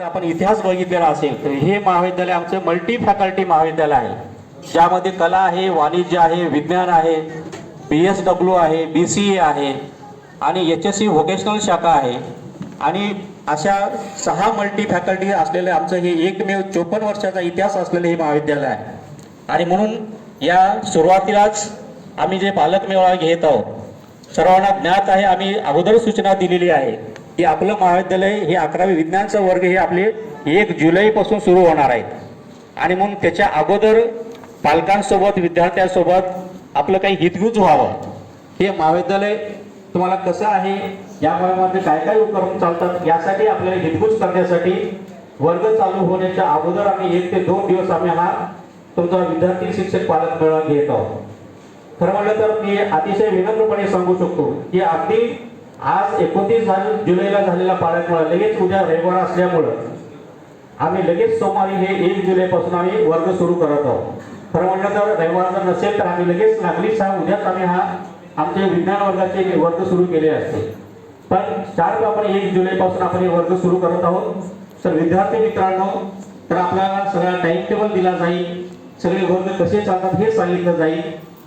जर आपण इतिहास बघितलेला असेल तर हे महाविद्यालय आमचं मल्टी फॅकल्टी महाविद्यालय आहे. ज्यामध्ये कला आहे वाणिज्य आहे विज्ञान आहे बी एस डब्ल्यू आहे बी सी ए आहे आणि एच एस सी व्होकेशनल शाखा आहे. आणि अशा सहा मल्टी फॅकल्टी असलेले आमचं हे एकमेव चोपन्न वर्षाचा इतिहास असलेलं हे महाविद्यालय आहे. आणि म्हणून या सुरुवातीलाच आम्ही जे पालक मेळावा घेत आहोत सर्वांना ज्ञात आहे आम्ही अगोदर सूचना दिलेली आहे. की आपलं महाविद्यालय हे अकरावी विज्ञानचा वर्ग हे आपले एक जुलैपासून सुरू होणार आहेत आणि म्हणून त्याच्या अगोदर पालकांसोबत विद्यार्थ्यांसोबत आपलं काही हितगुज व्हावं. हे महाविद्यालय तुम्हाला कसं आहे या वयामध्ये काय काय उपक्रम चालतात यासाठी आपल्याला हितगुज करण्यासाठी वर्ग चालू होण्याच्या अगोदर आम्ही एक ते दोन दिवस आम्ही हा तुमचा विद्यार्थी शिक्षक पालक मेळावा घेत आहोत. खरं म्हटलं तर मी अतिशय विनम्रपणे सांगू शकतो की अगदी आज एकोणतीस जुलैला झालेला पालक लगेच उद्या रविवार असल्यामुळं आम्ही लगेच सोमवारी हे एक जुलैपासून आम्ही वर्ग सुरू करत आहोत. खरं म्हटलं तर रविवार जर नसेल तर आम्ही लगेच नागरिक हा उद्याच आम्ही हा आमचे विज्ञान वर्गाचे वर्ग सुरू केले असते. पण चार आपण एक जुलैपासून आपण हे वर्ग सुरू करत आहोत. तर विद्यार्थी मित्रांनो तर आपल्याला सगळा टाइम टेबल दिला जाईल. सगळे वर्ग कसे चालतात हे सांगितलं जाईल.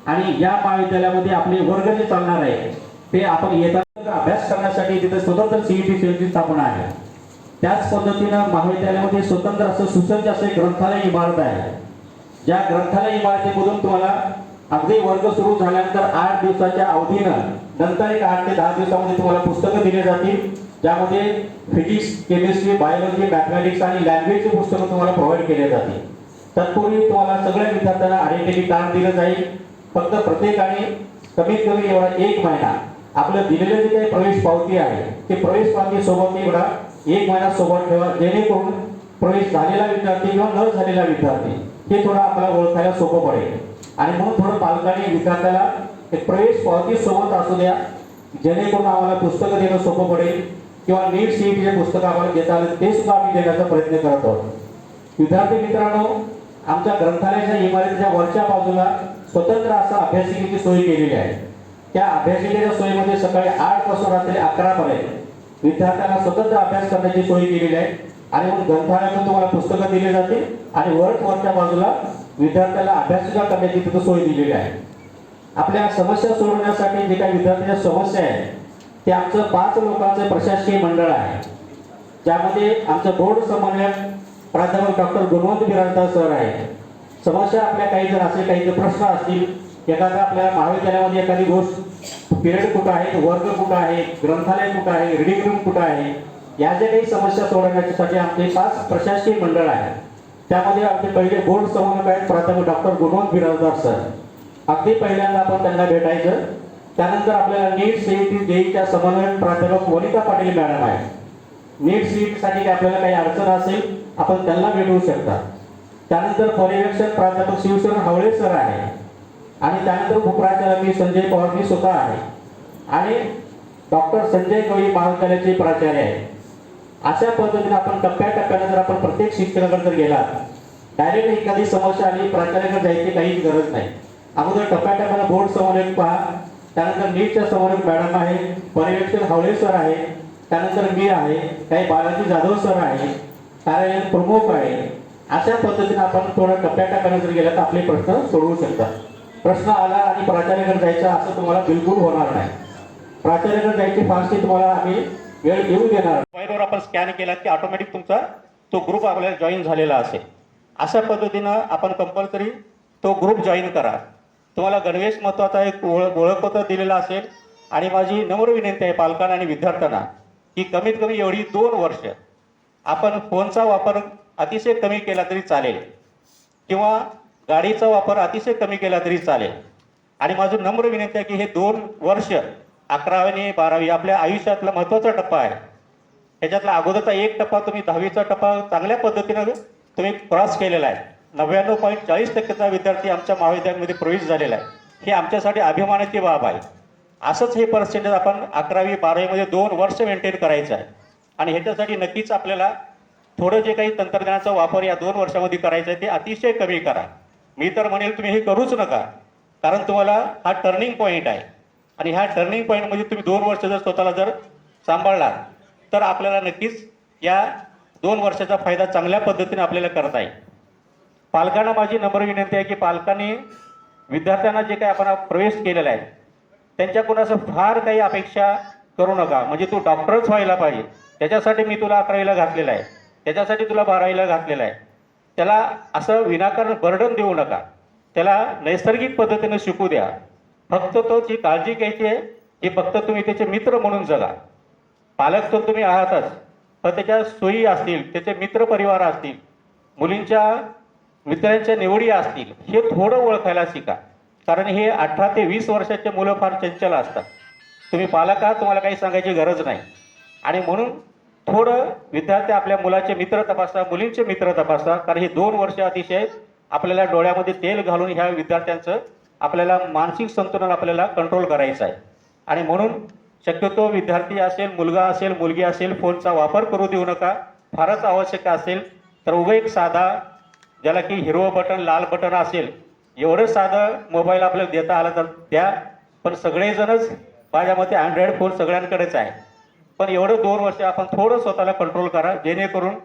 आणि या महाविद्यालयामध्ये आपले वर्ग जे चालणार आहे ते आपण येतात अभ्यास करण्यासाठी तिथे स्वतंत्र सीईटी सेलची स्थापना आहे. त्याच पद्धतीनं महाविद्यालयामध्ये स्वतंत्र असं सुसज्ज असे ग्रंथालय इमारत आहे. ज्या ग्रंथालय इमारतीमधून तुम्हाला अगदी वर्ग सुरू झाल्यानंतर आठ दिवसाच्या अवधीनं नंतर एक आठ ते दहा दिवसामध्ये तुम्हाला पुस्तकं दिली जातील. ज्यामध्ये फिजिक्स केमिस्ट्री बायोलॉजी मॅथमॅटिक्स आणि लँग्वेजची पुस्तकं तुम्हाला प्रोव्हाइड केले जातील. तत्पूर्वी तुम्हाला सगळ्या विद्यार्थ्यांना आयडेंटिटी कार्ड दिलं जाईल. फक्त प्रत्येकाने कमीत कमी एवढा एक महिना आपलं दिलेलं जे काही प्रवेश पावती आहे ते प्रवेश पावती सोबत एवढा एक महिना सोबत ठेवा जेणेकरून प्रवेश झालेला विद्यार्थी किंवा न झालेला विद्यार्थी हे थोडं आपल्याला ओळखायला सोपं पडेल. आणि म्हणून थोडं पालकांनी विद्यार्थ्याला एक प्रवेश पावती सोबत असू द्या जेणेकरून आम्हाला पुस्तकं देणं सोपं पडेल किंवा नीट सीईटीचे पुस्तकं आम्हाला देता आलं ते सुद्धा आम्ही देण्याचा प्रयत्न करत. आहोत विद्यार्थी मित्रांनो आमच्या ग्रंथालयाच्या इमारतीच्या वरच्या बाजूला स्वतंत्र असा अभ्यासिकेची सोय केलेली आहे. त्या अभ्यासिकेच्या सोयीमध्ये सकाळी आठपासून रात्री अकरा पर्यंत विद्यार्थ्यांना स्वतंत्र अभ्यास करण्याची सोय केलेली आहे. आणि मग ग्रंथालयातून तुम्हाला पुस्तकं दिली जातील आणि वर वरच्या बाजूला विद्यार्थ्याला अभ्यास सुद्धा करण्याची तिथं सोय दिलेली आहे. आपल्या समस्या सोडवण्यासाठी जे काही विद्यार्थ्यांच्या समस्या आहेत ते आमचं पाच लोकांचं प्रशासकीय मंडळ आहे. ज्यामध्ये आमचं बोर्ड समन्वयक प्राध्यापक डॉक्टर गुणवंत बिराजदार सर आहे समस्या आपल्या काही जर असे काही जर प्रश्न असतील एखादा आपल्या महाविद्यालयामध्ये एखादी गोष्ट पिरियड कुठं आहे वर्ग कुठं आहे ग्रंथालय कुठं आहे रिडिंग रूम कुठं आहे या ज्या काही समस्या सोडवण्यासाठी आमचे पाच प्रशासकीय मंडळ आहे त्यामध्ये आमचे पहिले बोर्ड संगणक आहेत प्राध्यापक डॉक्टर गुणवंत बिराजदार सर. अगदी पहिल्यांदा आपण त्यांना भेटायचं. त्यानंतर आपल्याला नीट सीईटी जेईच्या समन्वयक प्राध्यापक वनिता पाटील मॅडम आहे नीट सीईटीसाठी आपल्याला काही अडचण असेल आपण त्यांना भेटवू शकता. त्यानंतर पर्यवेक्षक प्राध्यापक शिवशरण हवळे सर आहे आणि त्यानंतर उपप्राचार्य मी संजय पवार मी स्वतः आहे. आणि डॉक्टर संजय गवळी महाविद्यालयाचे प्राचार्य आहे. अशा पद्धतीने आपण टप्प्याटप्प्याने जर आपण प्रत्येक शिक्षकाकडे जर गेला डायरेक्ट एखादी समस्या आली प्राचार्याकडे जायची काहीच गरज नाही. अगोदर टप्प्याटप्प्याला बोर्ड समन्वयक पहा. त्यानंतर नीटच्या समन्वयक मॅडम आहे पर्यवेक्षक हवळे सर आहे त्यानंतर मी आहे काही बालाजी जाधव सर आहे कार्यालय प्रमुख आहे. अशा पद्धतीने आपण थोडं टप्प्याटप्प्याने जर गेला तर आपले प्रश्न सोडवू शकतात प्रश्न आला आणि प्राचार्याकडे जायचा असं तुम्हाला बिलकुल होणार नाही. प्राचार्याकडे जायची फारशी तुम्हाला आम्ही वेळ येऊ देणार मोबाईलवर आपण स्कॅन केला की ऑटोमॅटिक तुमचा तो ग्रुप आपल्याला जॉईन झालेला असेल. अशा पद्धतीनं आपण कंपल्सरी तो ग्रुप जॉईन करा. तुम्हाला गणवेश महत्त्वाचा एक ओळख ओळखपत्र दिलेला असेल. आणि माझी नम्र विनंती आहे पालकांना आणि विद्यार्थ्यांना की कमीत कमी एवढी दोन वर्ष आपण फोनचा वापर अतिशय कमी केला तरी चालेल. किंवा गाडीचा वापर अतिशय कमी केला तरी चालेल. आणि माझं नम्र विनंती आहे की हे दोन वर्ष अकरावी आणि बारावी आपल्या आयुष्यातला महत्त्वाचा टप्पा आहे. ह्याच्यातला अगोदरचा एक टप्पा तुम्ही दहावीचा टप्पा चांगल्या पद्धतीनं तुम्ही क्रॉस केलेला आहे. नव्याण्णव पॉईंट चाळीस टक्केचा विद्यार्थी आमच्या महाविद्यालयामध्ये प्रवेश झालेला आहे. हे आमच्यासाठी अभिमानाची बाब आहे. असंच हे पर्सेंटेज आपण अकरावी बारावीमध्ये दोन वर्ष मेंटेन करायचं आहे. आणि ह्याच्यासाठी नक्कीच आपल्याला थोडं जे काही तंत्रज्ञानाचा वापर या दोन वर्षामध्ये करायचं आहे ते अतिशय कमी करा. मी तर म्हणेल तुम्ही हे करूच नका. कारण तुम्हाला हा टर्निंग पॉईंट आहे. आणि ह्या टर्निंग पॉईंटमध्ये तुम्ही दोन वर्ष जर स्वतःला जर सांभाळला तर आपल्याला नक्कीच या दोन वर्षाचा फायदा चांगल्या पद्धतीने आपल्याला करता येईल. पालकांना माझी नम्र विनंती आहे की पालकांनी विद्यार्थ्यांना जे काही आपण प्रवेश केलेला आहे त्यांच्याकडून असं फार काही अपेक्षा करू नका. म्हणजे तू डॉक्टरच व्हायला पाहिजे. त्याच्यासाठी मी तुला अकरावीला घातलेला आहे. त्याच्यासाठी तुला बारावीला घातलेला आहे. त्याला असं विनाकारण बर्डन देऊ नका. त्याला नैसर्गिक पद्धतीनं शिकू द्या. फक्त तो जी काळजी घ्यायची आहे ती फक्त तुम्ही त्याचे मित्र म्हणून जगा. पालक तर तुम्ही आहातच पण त्याच्या सोयी असतील त्याचे मित्र परिवार असतील मुलींच्या मित्रांच्या निवडी असतील हे थोडं ओळखायला शिका. कारण हे अठरा ते वीस वर्षाचे मुलं फार चंचल असतात. तुम्ही पालक आहात तुम्हाला काही सांगायची गरज नाही. आणि म्हणून थोडं विद्यार्थी आपल्या मुलाचे मित्र तपासा मुलींचे मित्र तपासा कारण हे दोन वर्ष अतिशय आपल्याला डोळ्यामध्ये तेल घालून ह्या विद्यार्थ्यांचं आपल्याला मानसिक संतुलन आपल्याला कंट्रोल करायचं आहे. आणि म्हणून शक्यतो विद्यार्थी असेल मुलगा असेल मुलगी असेल फोनचा वापर करू देऊ नका. फारच आवश्यक असेल तर उभं एक साधा ज्याला की हिरवं बटन लाल बटन असेल एवढं साधं मोबाईल आपल्याला देता आला तर द्या. पण सगळेजणच माझ्या मते अँड्रॉइड फोन सगळ्यांकडेच आहे. पण एवढं दोन वर्ष आपण थोडं स्वतःला कंट्रोल करा जेणेकरून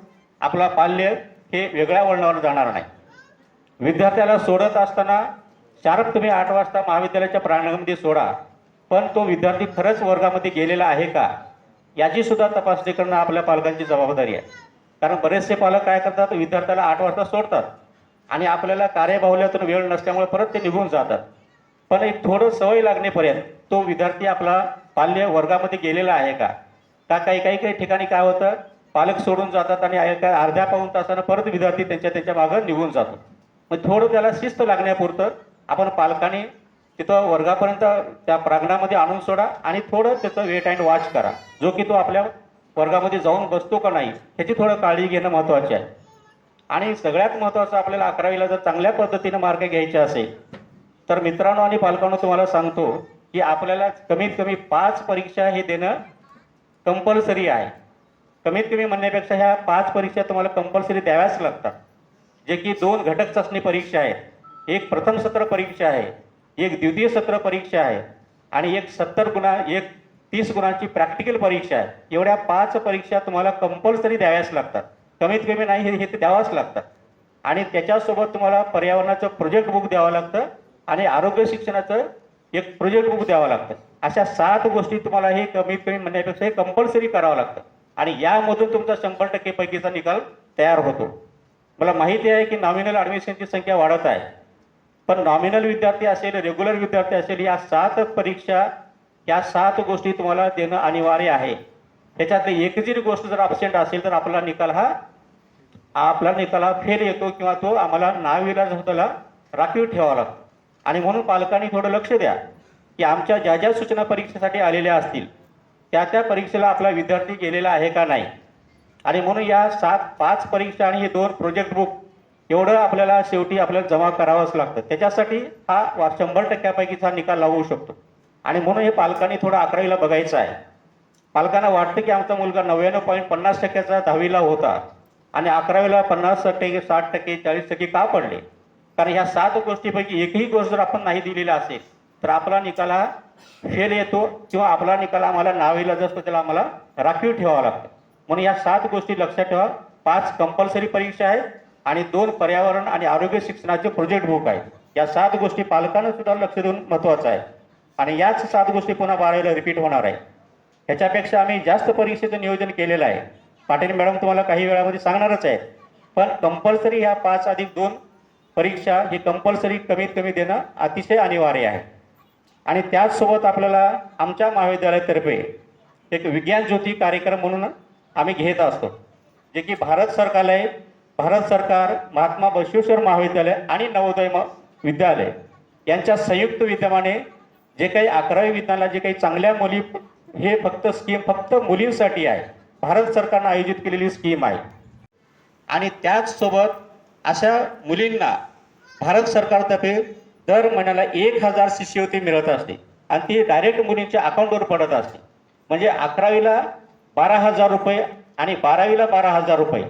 आपला पाल्य हे वेगळ्या वळणावर जाणार नाही. विद्यार्थ्याला सोडत असताना शार्प तुम्ही आठ वाजता महाविद्यालयाच्या प्रांगणामध्ये सोडा पण तो विद्यार्थी खरंच वर्गामध्ये गेलेला आहे का याची सुद्धा तपासणी करणं आपल्या पालकांची जबाबदारी आहे. कारण बरेचसे पालक काय करतात विद्यार्थ्याला आठ वाजता सोडतात आणि आपल्याला कार्यबाहुल्यातून वेळ नसल्यामुळे परत ते निघून जातात. पण एक थोडं सवय लागण्यापर्यंत तो विद्यार्थी आपला पाल्य वर्गामध्ये गेलेला आहे का का काही काही काही ठिकाणी काय होतं? पालक सोडून जातात आणि काय अर्ध्या पाऊन तासानं परत विद्यार्थी त्यांच्या त्यांच्या मागं निघून जातो मग थोडं त्याला शिस्त लागण्यापुरतं आपण पालकांनी तिथं वर्गापर्यंत त्या प्रांगणामध्ये आणून सोडा आणि थोडं त्याचं वेट अँड वॉच करा. जो की तो आपल्या वर्गामध्ये जाऊन बसतो का नाही ह्याची थोडं काळजी घेणं महत्त्वाचे आहे. आणि सगळ्यात महत्त्वाचं आपल्याला अकरावीला जर चांगल्या पद्धतीनं मार्क घ्यायचे असेल तर मित्रांनो आणि पालकांनो तुम्हाला सांगतो की आपल्याला कमीत कमी पाच परीक्षा हे देणं कंपल्सरी आहे. कमीत कमी म्हणण्यापेक्षा ह्या पाच परीक्षा तुम्हाला कंपल्सरी द्याव्याच लागतात. जे की दोन घटक चाचणी परीक्षा आहेत. एक प्रथम सत्र परीक्षा आहे एक द्वितीय सत्र परीक्षा आहे आणि एक सत्तर गुणा एक तीस गुणांची प्रॅक्टिकल परीक्षा आहे. एवढ्या पाच परीक्षा तुम्हाला कंपल्सरी द्याव्याच लागतात. कमीत कमी नाही हे हे ते द्यावाच लागतात. आणि त्याच्यासोबत तुम्हाला पर्यावरणाचं प्रोजेक्ट बुक द्यावं लागतं आणि आरोग्य शिक्षणाचं एक प्रोजेक्ट बुक द्यावं लागतं. अशा सात गोष्टी तुम्हाला हे कमीत कमी म्हणण्यापेक्षा हे कंपल्सरी करावं लागतं. आणि यामधून तुमचा शंभर टक्के पैकीचा निकाल तयार होतो. मला माहिती आहे की नॉमिनल ॲडमिशनची संख्या वाढत आहे. पण नॉमिनल विद्यार्थी असेल रेग्युलर विद्यार्थी असेल या सात परीक्षा या सात गोष्टी तुम्हाला देणं अनिवार्य आहे. त्याच्यातली एक जरी गोष्ट जर अब्सेंट असेल तर आपला निकाल हा आपला निकाल हा फेल येतो किंवा तो आम्हाला नाविलाज त्याला राखीव ठेवावा लागतो. आणि म्हणून पालकांनी थोडं लक्ष द्या. की आमच्या ज्या ज्या सूचना परीक्षेसाठी आलेल्या असतील त्या त्या परीक्षेला आपला विद्यार्थी गेलेला आहे का नाही? आणि म्हणून या सात पाच परीक्षा आणि हे दोन प्रोजेक्ट बुक एवढं आपल्याला शेवटी आपल्याला जमा करावंच लागतं. त्याच्यासाठी हा वा- शंभर टक्क्यापैकीचा निकाल लागू शकतो. आणि म्हणून हे पालकांनी थोडं अकरावीला बघायचं आहे. पालकांना वाटतं की आमचा मुलगा नव्याण्णव पॉईंट पन्नास टक्क्याचा दहावीला होता आणि अकरावीला पन्नास टक्के साठ टक्के चाळीस टक्के का पडले? कारण ह्या सात गोष्टीपैकी एकही गोष्ट जर आपण नाही दिलेला असेल तर आपला निकाल हा फेल येतो किंवा आपला निकाल आम्हाला नावेला जसं त्याला आम्हाला राखीव ठेवावा लागतं. म्हणून या सात गोष्टी लक्षात ठेवा. पाच कंपल्सरी परीक्षा आहेत आणि दोन पर्यावरण आणि आरोग्य शिक्षणाचे प्रोजेक्ट बुक आहेत. या सात गोष्टी पालकांना सुद्धा लक्ष देऊन महत्त्वाचं आहे. आणि याच सात गोष्टी पुन्हा बारावीला रिपीट होणार आहे ह्याच्यापेक्षा आम्ही जास्त परीक्षेचं नियोजन केलेलं आहे. पाटील मॅडम तुम्हाला काही वेळामध्ये सांगणारच आहे पण कंपल्सरी ह्या पाच अधिक दोन परीक्षा ही कंपल्सरी कमीत कमी देणं अतिशय अनिवार्य आहे. आणि त्याचसोबत आपल्याला आमच्या महाविद्यालयातर्फे एक विज्ञान ज्योती कार्यक्रम म्हणून आम्ही घेत असतो जे की भारत सरकारला आहे भारत सरकार महात्मा बसवेश्वर महाविद्यालय आणि नवोदय विद्यालय यांच्या संयुक्त विद्यमाने जे काही अकरावी विज्ञानाला जे काही चांगल्या मुली हे फक्त स्कीम फक्त मुलींसाठी आहे भारत सरकारनं आयोजित केलेली स्कीम आहे. आणि त्याचसोबत अशा मुलींना भारत सरकारतर्फे दर महिन्याला एक हजार शिष्यवृत्ती मिळत असते. आणि ती डायरेक्ट मुलींच्या अकाउंटवर पडत असते. म्हणजे अकरावीला बारा हजार रुपये आणि बारावीला बारा हजार रुपये.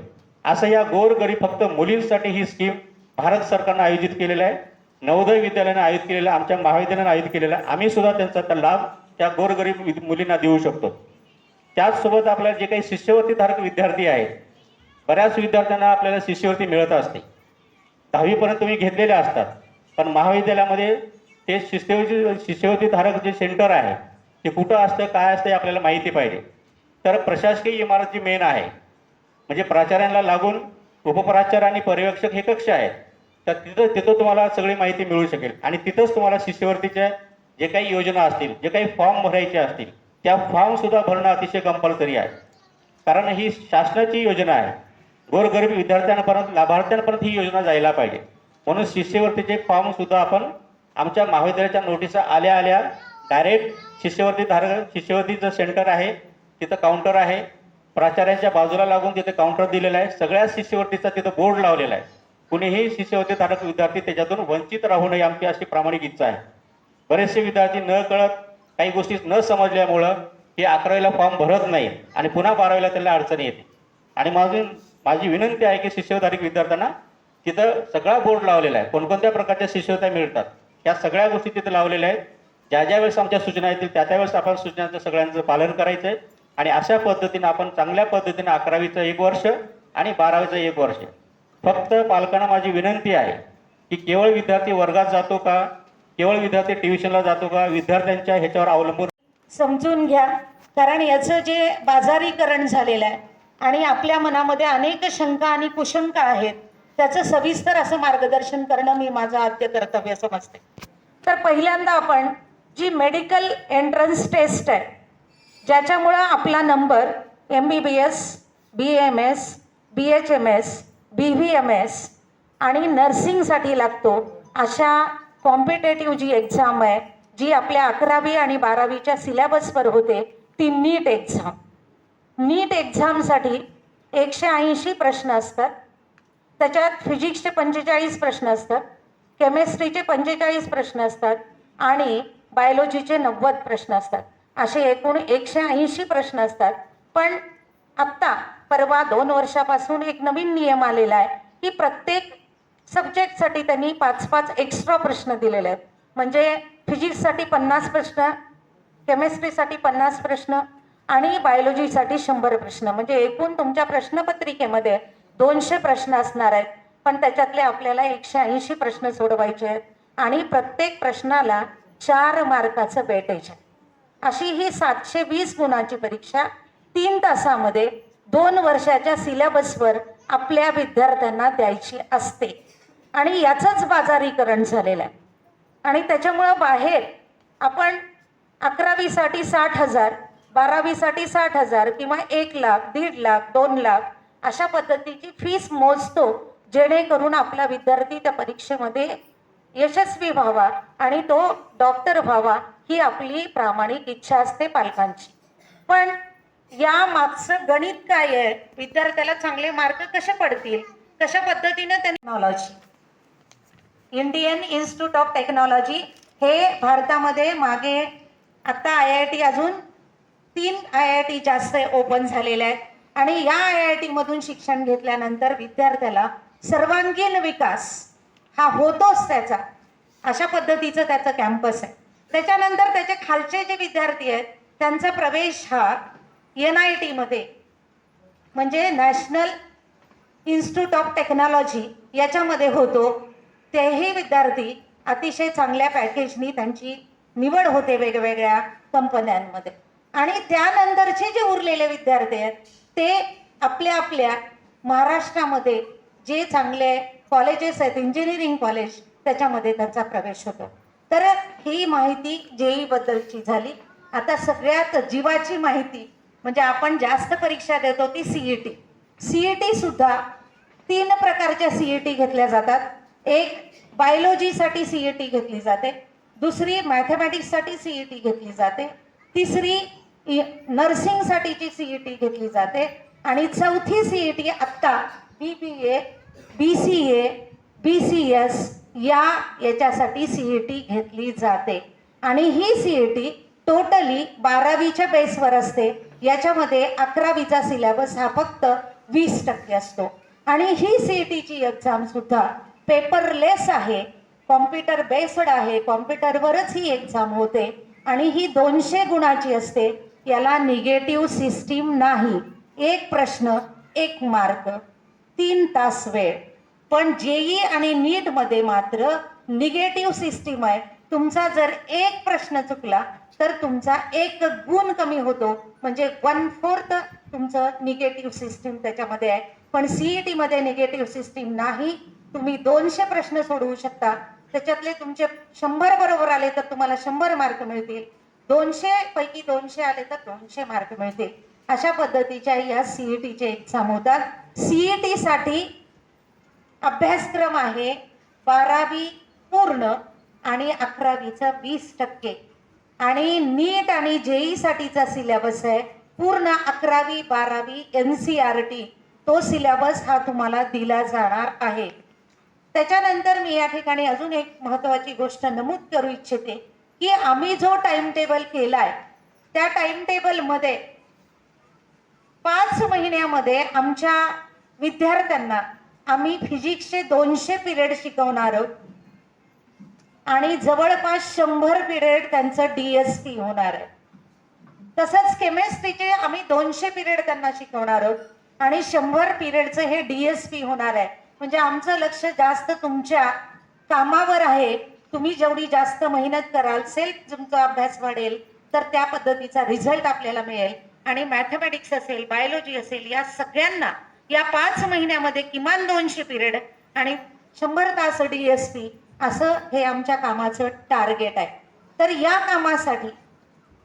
असं या गोरगरीब फक्त मुलींसाठी ही स्कीम भारत सरकारनं आयोजित केलेलं आहे. नवोदय विद्यालयानं आयोजित केलेलं आमच्या महाविद्यालयानं आयोजित केलेलं आहे आम्ही सुद्धा त्यांचा त्या लाभ त्या गोरगरीब मुलींना देऊ शकतो. त्याचसोबत आपल्याला जे काही शिष्यवृत्तीधारक विद्यार्थी आहेत बऱ्याच विद्यार्थ्यांना आपल्याला शिष्यवृत्ती मिळत असते. दहावीपर्यंत तुम्ही घेतलेले असतात. पण महाविद्यालयामध्ये ते शिष्यवृत्ती शिष्यवृत्तीधारक जे सेंटर आहे ते कुठं असतं काय असतं हे आपल्याला माहिती पाहिजे. तर प्रशासकीय इमारत जी मेन आहे म्हणजे प्राचार्यांना लागून उपप्राचार्य आणि पर्यवेक्षक हे कक्ष आहेत तर तिथं तिथं तुम्हाला सगळी माहिती मिळू शकेल. आणि तिथंच तुम्हाला शिष्यवृत्तीच्या जे काही योजना असतील जे काही फॉर्म भरायचे असतील त्या फॉर्मसुद्धा भरणं अतिशय कंपल्सरी आहे. कारण ही शासनाची योजना आहे. गोरगरीब विद्यार्थ्यांपर्यंत लाभार्थ्यांपर्यंत ही योजना जायला पाहिजे. म्हणून शिष्यवृत्तीचे फॉर्म सुद्धा आपण आमच्या महाविद्यालयाच्या नोटिसा आल्या आल्या डायरेक्ट शिष्यवृत्ती धारक शिष्यवृत्तीचं सेंटर आहे तिथं काउंटर आहे. प्राचार्यांच्या बाजूला लागून तिथे काउंटर दिलेलं आहे. सगळ्या शिष्यवृत्तीचा तिथं बोर्ड लावलेला आहे. कुणीही शिष्यवृत्ती धारक विद्यार्थी त्याच्यातून वंचित राहू नये आमची अशी प्रामाणिक इच्छा आहे. बरेचसे विद्यार्थी न कळत काही गोष्टी न समजल्यामुळं हे अकरावीला फॉर्म भरत नाही आणि पुन्हा बारावीला त्यांना अडचण येते. आणि माझी माझी विनंती आहे की शिष्यवधारिक विद्यार्थ्यांना तिथं सगळा बोर्ड लावलेला आहे. कोणकोणत्या प्रकारच्या शिष्यवृत्त्या मिळतात? या सगळ्या गोष्टी तिथं लावलेल्या आहेत. ज्या ज्या वेळेस आमच्या सूचना येतील त्या त्यावेळेस आपण सूचनांचं सगळ्यांचं पालन करायचं आहे आणि अशा पद्धतीनं आपण चांगल्या पद्धतीनं अकरावीचं एक वर्ष आणि बारावीचं एक वर्ष. फक्त पालकांना माझी विनंती आहे की केवळ विद्यार्थी वर्गात जातो का? केवळ विद्यार्थी ट्युशनला जातो का? विद्यार्थ्यांच्या ह्याच्यावर अवलंबून समजून घ्या. कारण याचं जे बाजारीकरण झालेलं आहे आणि आपल्या मनामध्ये अनेक शंका आणि कुशंका आहेत. त्याचं सविस्तर असं मार्गदर्शन करणं मी माझं आद्य कर्तव्य समजते. तर पहिल्यांदा आपण जी मेडिकल एंट्रन्स टेस्ट आहे ज्याच्यामुळं आपला number M B B S B M S B H M S B V M S आणि नर्सिंगसाठी लागतो अशा कॉम्पिटेटिव्ह जी एक्झाम आहे जी आपल्या अकरावी आणि बारावीच्या सिलेबसवर होते ती नीट एक्झाम नीट एक्झामसाठी एकशे ऐंशी प्रश्न असतात. त्याच्यात फिजिक्सचे पंचेचाळीस प्रश्न असतात केमिस्ट्रीचे पंचेचाळीस प्रश्न असतात आणि बायोलॉजीचे नव्वद प्रश्न असतात. असे एकूण एकशे ऐंशी प्रश्न असतात. पण आत्ता परवा दोन वर्षापासून एक नवीन नियम आलेला आहे की प्रत्येक सब्जेक्टसाठी त्यांनी पाच पाच एक्स्ट्रा प्रश्न दिलेले आहेत. म्हणजे फिजिक्ससाठी पन्नास प्रश्न केमिस्ट्रीसाठी पन्नास प्रश्न आणि बायोलॉजीसाठी शंभर प्रश्न. म्हणजे एकूण तुमच्या प्रश्नपत्रिकेमध्ये दोनशे प्रश्न असणार आहेत. पण त्याच्यातले आपल्याला एकशे ऐंशी प्रश्न सोडवायचे आहेत. आणि प्रत्येक प्रश्नाला चार मार्काचं वेटेज आहे अशी ही सातशे वीस गुणांची परीक्षा तीन तासामध्ये दोन वर्षाच्या सिलेबसवर आपल्या विद्यार्थ्यांना द्यायची असते. आणि याचंच बाजारीकरण झालेलं आहे. आणि त्याच्यामुळं बाहेर आपण अकरावीसाठी साठ हजार बारावीसाठी साठ हजार किंवा एक लाख दीड लाख दोन लाख अशा पद्धतीची फीस मोजतो जेणेकरून आपला विद्यार्थी त्या परीक्षेमध्ये यशस्वी व्हावा आणि तो डॉक्टर व्हावा ही आपली प्रामाणिक इच्छा असते पालकांची. पण या मागचं गणित काय आहे? विद्यार्थ्याला चांगले मार्क कसे पडतील? कशा पद्धतीनं technology Indian institute of technology हे भारतामध्ये मागे आता आय आय टी अजून तीन आय आय टी जास्त ओपन झालेले आहेत. आणि या आय आय टीमधून शिक्षण घेतल्यानंतर विद्यार्थ्याला सर्वांगीण विकास हा होतोच त्याचा. अशा पद्धतीचं त्याचं कॅम्पस आहे. त्याच्यानंतर त्याचे खालचे जे विद्यार्थी आहेत त्यांचा प्रवेश हा एन आय टीमध्ये म्हणजे नॅशनल इन्स्टिट्यूट ऑफ टेक्नॉलॉजी याच्यामध्ये होतो. तेही विद्यार्थी अतिशय चांगल्या पॅकेजनी त्यांची निवड होते वेगवेगळ्या कंपन्यांमध्ये आणि त्यानंतरचे जे उरलेले विद्यार्थी आहेत ते आपल्या आपल्या महाराष्ट्रामध्ये जे चांगले कॉलेजेस आहेत इंजिनिअरिंग कॉलेज त्याच्यामध्ये त्यांचा प्रवेश होतो. तर ही माहिती जेई बद्दलची झाली. आता सगळ्यात जीवाची माहिती म्हणजे आपण जास्त परीक्षा देतो ती सीई टी सीई टी सुद्धा तीन प्रकारच्या सीई टी घेतल्या जातात. एक बायोलॉजीसाठी सीई टी घेतली जाते. दुसरी मॅथमॅटिक्ससाठी सीई टी घेतली जाते. तिसरी नर्सिंगसाठीची सीईटी घेतली जाते आणि चौथी सीईटी आत्ता B B A B C A B C S या याच्यासाठी सीईटी घेतली जाते. आणि ही सीईटी टोटली बारावीच्या बेसवर असते. याच्यामध्ये अकरावीचा सिलेबस हा फक्त वीस टक्के असतो. आणि ही सी टीची पेपरलेस आहे. कॉम्प्युटर बेस्ड आहे. कॉम्प्युटरवरच ही एक्झाम होते. आणि ही दोनशे गुणाची असते. याला निगेटिव्ह सिस्टीम नाही. एक प्रश्न एक मार्क तीन तास वेळ. पण जेई आणि नीटमध्ये मात्र निगेटिव्ह सिस्टीम आहे. तुमचा जर एक प्रश्न चुकला तर तुमचा एक गुण कमी होतो. म्हणजे वन फोर्थ तुमचं निगेटिव्ह सिस्टीम त्याच्यामध्ये आहे. पण सीईटी मध्ये निगेटिव्ह सिस्टीम नाही. तुम्ही दोनशे प्रश्न सोडवू शकता. त्याच्यातले तुमचे शंभर बरोबर आले तर तुम्हाला शंभर मार्क मिळतील. दोनशे पैकी दोनशे आले तर दोनशे मार्क मिळतील. अशा पद्धतीच्या या सीईटीचे एक्झाम होतात. सीईटी साठी अभ्यासक्रम आहे बारावी पूर्ण आणि अकरावीचा वीस टक्के. आणि नीट आणि जेईसाठीचा सिलेबस आहे. पूर्ण अकरावी बारावी एन सी आर टी तो सिलेबस हा तुम्हाला दिला जाणार आहे. त्याच्यानंतर मी या ठिकाणी अजून एक महत्त्वाची गोष्ट नमूद करू इच्छिते. की आम्ही जो टाइम टेबल केलाय त्या टाइम टेबलमध्ये पाच महिन्यामध्ये आमच्या विद्यार्थ्यांना आम्ही फिजिक्सचे दोनशे पिरियड शिकवणार आहोत. आणि जवळपास शंभर पिरियड त्यांचं डी एस पी होणार आहे. तसंच केमिस्ट्रीचे आम्ही दोनशे पिरियड त्यांना शिकवणार आहोत. आणि शंभर पिरियडचं हे डी एस पी होणार आहे. म्हणजे आमचं लक्ष जास्त तुमच्या कामावर आहे. तुम्ही जेवढी जास्त मेहनत कराल सेल्फ तुमचा अभ्यास वाढेल तर त्या पद्धतीचा रिझल्ट आपल्याला मिळेल. आणि मॅथमॅटिक्स असेल बायोलॉजी असेल या सगळ्यांना या पाच महिन्यामध्ये किमान दोनशे पिरियड आणि शंभर तास डी एस पी असं हे आमच्या कामाचं टार्गेट आहे. तर या कामासाठी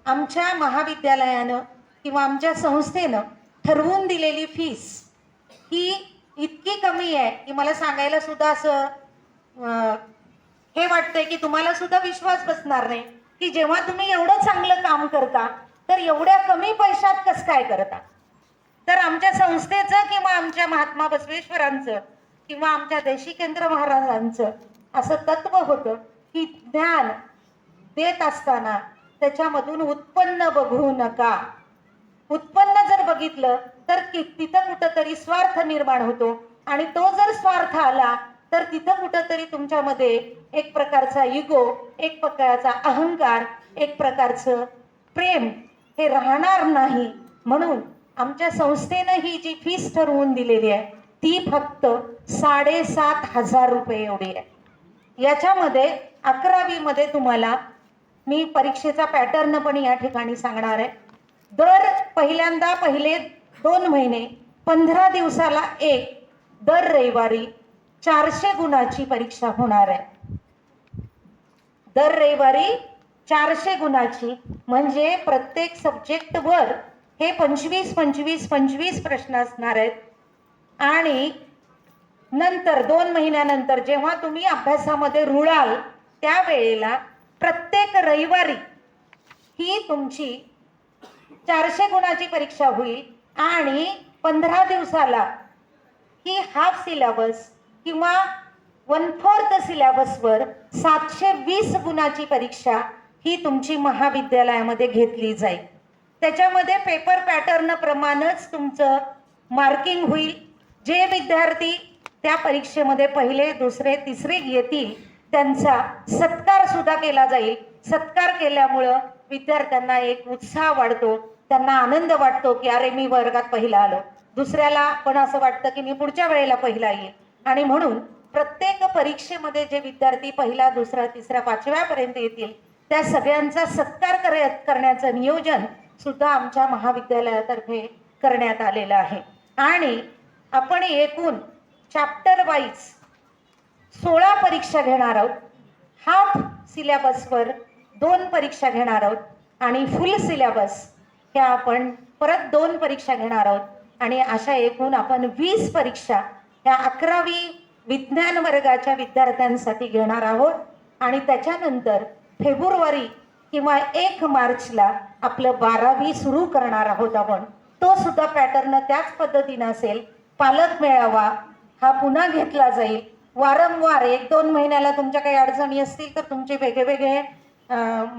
आमच्या महाविद्यालयानं किंवा आमच्या संस्थेनं ठरवून दिलेली फीस ही इतकी कमी आहे की मला सांगायला सुद्धा असं हे वाटतंय की तुम्हाला सुद्धा विश्वास बसणार नाही की जेव्हा तुम्ही एवढं चांगलं काम करता तर एवढ्या कमी पैशात कसं काय करता? तर आमच्या संस्थेचं किंवा आमच्या महात्मा बसवेश्वरांचं किंवा आमच्या देशिकेंद्र महाराजांचं असं तत्व होतं की ज्ञान देत असताना त्याच्यामधून उत्पन्न बघू नका. उत्पन्न जर बघितलं तर तिथं कुठंतरी स्वार्थ निर्माण होतो आणि तो जर स्वार्थ आला तर तिथं कुठंतरी तुमच्यामध्ये एक प्रकारचा इगो एक प्रकारचा अहंकार एक प्रकारचं प्रेम हे राहणार नाही. म्हणून आमच्या संस्थेनं ही जी फीस ठरवून दिलेली आहे ती फक्त साडेसात हजार रुपये एवढी आहे. याच्यामध्ये अकरावीमध्ये तुम्हाला मी परीक्षेचा पॅटर्न पण या ठिकाणी सांगणार आहे. दर पहिल्यांदा पहिले दोन महिने पंधरा दिवसाला एक दर रविवारी चारशे गुणाची परीक्षा होणार आहे. दर रविवारी चारशे गुणाची म्हणजे प्रत्येक सब्जेक्टवर हे पंचवीस पंचवीस पंचवीस प्रश्न असणार आहेत. आणि नंतर दोन महिन्यानंतर जेव्हा तुम्ही अभ्यासामध्ये रुळाल त्यावेळेला प्रत्येक रविवारी ही तुमची चारशे गुणाची परीक्षा होईल. आणि पंधरा दिवसाला ही हाफ सिलेबस किंवा वन फोर्थ सिलेबसवर सातशे वीस गुणाची परीक्षा ही तुमची महाविद्यालयामध्ये घेतली जाईल. त्याच्यामध्ये पेपर पॅटर्न प्रमाणच तुमचं मार्किंग होईल. जे विद्यार्थी त्या परीक्षेमध्ये पहिले दुसरे तिसरे येतील त्यांचा सत्कार सुद्धा केला जाईल. सत्कार केल्यामुळं विद्यार्थ्यांना एक उत्साह वाढतो त्यांना आनंद वाटतो की अरे मी वर्गात पहिला आलो. दुसऱ्याला पण असं वाटतं की मी पुढच्या वेळेला पहिला येईल. आणि म्हणून प्रत्येक परीक्षेमध्ये जे विद्यार्थी पहिला दुसरा तिसरा पाचव्यापर्यंत येतील त्या सगळ्यांचा सत्कार कर करण्याचं नियोजन सुद्धा आमच्या महाविद्यालयातर्फे करण्यात आलेलं आहे. आणि आपण एकूण चॅप्टर वाईज सोळा परीक्षा घेणार आहोत. हाफ सिलेबसवर दोन परीक्षा घेणार आहोत. आणि फुल सिलेबस ह्या आपण परत दोन परीक्षा घेणार आहोत. आणि अशा एकूण आपण वीस परीक्षा ह्या अकरावी विज्ञान वर्गाच्या विद्यार्थ्यांसाठी घेणार आहोत. आणि त्याच्यानंतर फेब्रुवारी किंवा एक मार्चला आपलं बारावी सुरू करणार आहोत आपण. तो सुद्धा पॅटर्न त्याच पद्धतीनं असेल. पालक मेळावा हा पुन्हा घेतला जाईल. वारंवार एक दोन महिन्याला तुमच्या काही अडचणी असतील तर तुमचे वेगवेगळे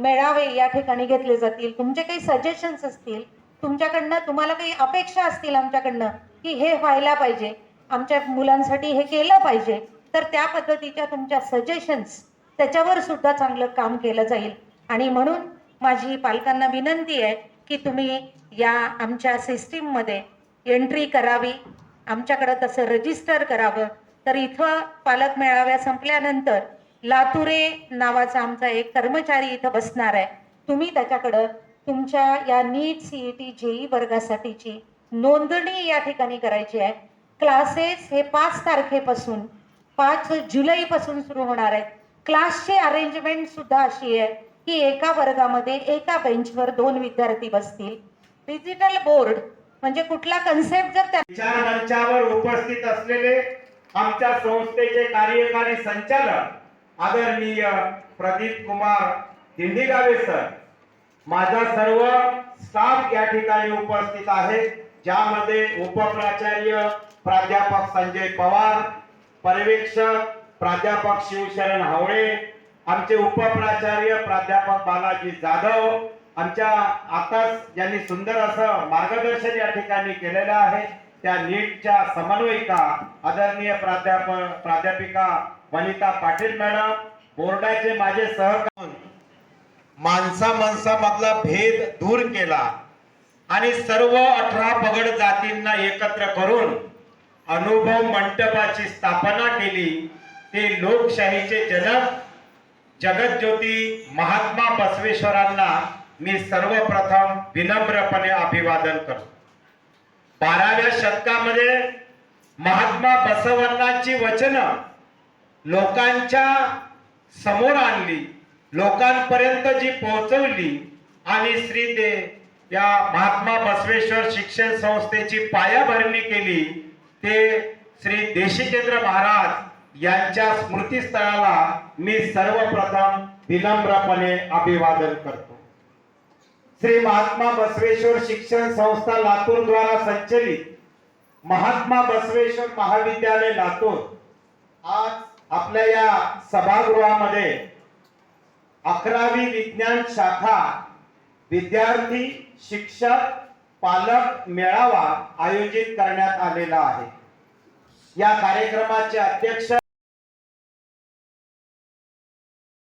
मेळावे या ठिकाणी घेतले जातील. तुमचे काही सजेशन्स असतील. तुमच्याकडनं तुम्हाला काही अपेक्षा असतील आमच्याकडनं की हे व्हायला पाहिजे. आमच्या मुलांसाठी हे केलं पाहिजे. तर त्या पद्धतीच्या तुमच्या सजेशन्स त्याच्यावर सुद्धा चांगलं काम केलं जाईल. आणि म्हणून माझी पालकांना विनंती आहे की तुम्ही या आमच्या सिस्टीममध्ये एंट्री करावी. आमच्याकडं तसं रजिस्टर करावं. तर इथं पालक मेळाव्या संपल्यानंतर लातुरे नावाचा आमचा एक कर्मचारी इथं बसणार आहे. तुम्ही त्याच्याकडं तुमच्या या NEET C E T JEE वर्गासाठीची नोंदणी या ठिकाणी करायची आहे. क्लासेस हे पाच तारखेपासून पाच जुलैपासून सुरू होणार आहेत क्लासची अरेंजमेंट सुद्धा अशी आहे की एका वर्गामध्ये एका बेंचवर दोन विद्यार्थी बसतील. डिजिटल बोर्ड म्हणजे कुठला कन्सेप्ट जर त्या विचार मंचावर उपस्थित असलेले आमच्या संस्थेचे कार्यकारी संचालक आदरणीय प्रदीप कुमार दिंडीगावे सर माझा सर्व स्टाफ या ठिकाणी उपस्थित आहे ज्यामध्ये उपप्राचार्य प्राध्यापक संजय पवार पर्यवेक्षक प्राध्यापक शिवशरण हावळे आमचे उपप्राचार्य प्राध्यापक बालाजी जाधव आमच्या आताच ज्यांनी सुंदर असं मार्गदर्शन या ठिकाणी केलेलं आहे त्या नीटच्या समन्वयिका आदरणीय प्राध्यापक प्राध्यापिका वनिता पाटील मॅडम बोर्डाचे माझे सहकार माणसा माणसामधला भेद दूर केला. आणि सर्व अठरा पगड जातींना एकत्र करून अनुभव मंडपाची स्थापना केली. ते लोकशाहीचे जनक जगज्योती महात्मा बसवेश्वरांना मी सर्वप्रथम विनम्रपणे अभिवादन करतो. बाराव्या शतकामध्ये महात्मा बसवण्णांची वचनं लोकांच्या समोर आणली. लोकांपर्यंत जी पोहोचवली आणि श्री ते या महात्मा बसवेश्वर शिक्षण संस्थेची पायाभरणी केली. ते श्री देशिकेंद्र महाराज यांच्या स्मृतीस्थळाला मी सर्वप्रथम विनम्रपणे अभिवादन करतो. श्री महात्मा बसवेश्वर शिक्षण संस्था लातूर द्वारा संचलित महात्मा बसवेश्वर महाविद्यालय लातूर आज आपल्या या सभागृहामध्ये अकरावी विज्ञान शाखा विद्यार्थी शिक्षक पालक मेळावा आयोजित करण्यात आलेला आहे. या कार्यक्रमाचे अध्यक्ष